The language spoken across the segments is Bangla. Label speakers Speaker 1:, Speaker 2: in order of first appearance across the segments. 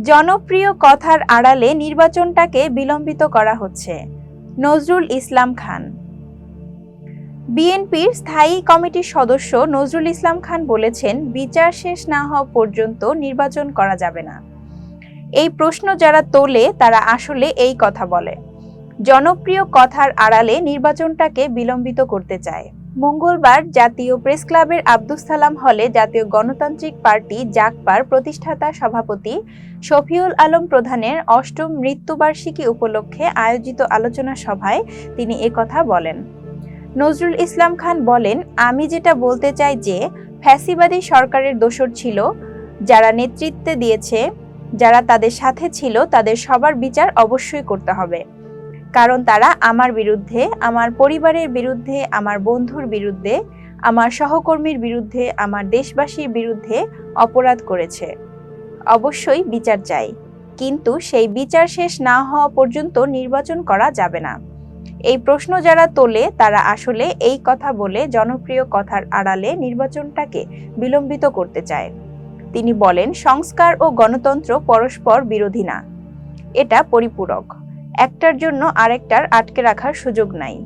Speaker 1: জনপ্রিয় কথার আড়ালে নির্বাচনটাকে বিলম্বিত করা হচ্ছে। নজরুল ইসলাম খান। বিএনপির স্থায়ী কমিটির সদস্য নজরুল ইসলাম খান বলেছেন, বিচার শেষ না হওয়া পর্যন্ত নির্বাচন করা যাবে না। এই প্রশ্ন যারা তোলে, তারা আসলে এই কথা বলে। জনপ্রিয় কথার আড়ালে নির্বাচনটাকে বিলম্বিত করতে চায়। মঙ্গলবার জাতীয় প্রেস ক্লাবের আব্দুস সালাম হলে জাতীয় গণতান্ত্রিক পার্টি জাকপার প্রতিষ্ঠাতা সভাপতি শফিউল আলম প্রধানের অষ্টম মৃত্যুবার্ষিকী উপলক্ষে আয়োজিত আলোচনা সভায় তিনি একথা বলেন। নজরুল ইসলাম খান বলেন, আমি যেটা বলতে চাই যে, ফ্যাসিবাদী সরকারের দোসর ছিল, যারা নেতৃত্বে দিয়েছে, যারা তাদের সাথে ছিল, তাদের সবার বিচার অবশ্যই করতে হবে। কারণ তারা আমার বিরুদ্ধে, আমার পরিবারের বিরুদ্ধে, আমার বন্ধুর বিরুদ্ধে, আমার সহকর্মীর বিরুদ্ধে, আমার দেশবাসীর বিরুদ্ধে অপরাধ করেছে। অবশ্যই বিচার চাই, কিন্তু সেই বিচার শেষ না হওয়া পর্যন্ত নির্বাচন করা যাবে না। এই প্রশ্ন যারা তোলে, তারা আসলে এই কথা বলে জনপ্রিয় কথার আড়ালে নির্বাচনটাকে বিলম্বিত করতে চায়। তিনি বলেন, সংস্কার ও গণতন্ত্র পরস্পর বিরোধী না। এটা পরিপূরক। একটার জন্য আরেকটার আটকে রাখার সুযোগ নাই।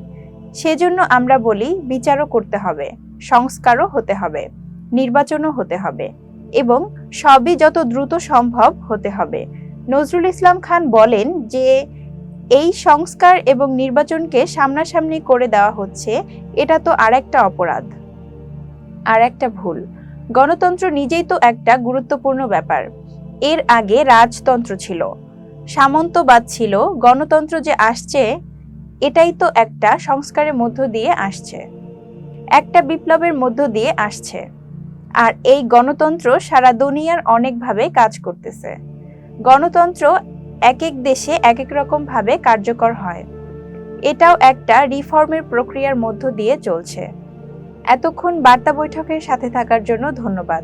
Speaker 1: সেজন্য আমরা বলি, বিচারও করতে হবে, সংস্কারও হতে হবে, নির্বাচনও হতে হবে এবং সবই যত দ্রুত সম্ভব হতে হবে। নজরুল ইসলাম খান বলেন যে, এই সংস্কার এবং নির্বাচনকে সামনাসামনি করে দেওয়া হচ্ছে, এটা তো আর একটা অপরাধ আর একটা ভুল। গণতন্ত্র নিজেই তো একটা গুরুত্বপূর্ণ ব্যাপার। এর আগে রাজতন্ত্র ছিল। সামন্তবাদ ছিল, গণতন্ত্র যে আসছে, এটাই তো একটা সংস্কারের মধ্য দিয়ে আসছে। একটা বিপ্লবের মধ্য দিয়ে আসছে। আর এই গণতন্ত্র সারা দুনিয়ার অনেকভাবে কাজ করতেছে। গণতন্ত্র এক এক দেশে এক এক রকম ভাবে কার্যকর হয়। এটাও একটা রিফর্মের প্রক্রিয়ার মধ্য দিয়ে চলছে। এতক্ষণ বার্তা বৈঠকের সাথে থাকার জন্য ধন্যবাদ।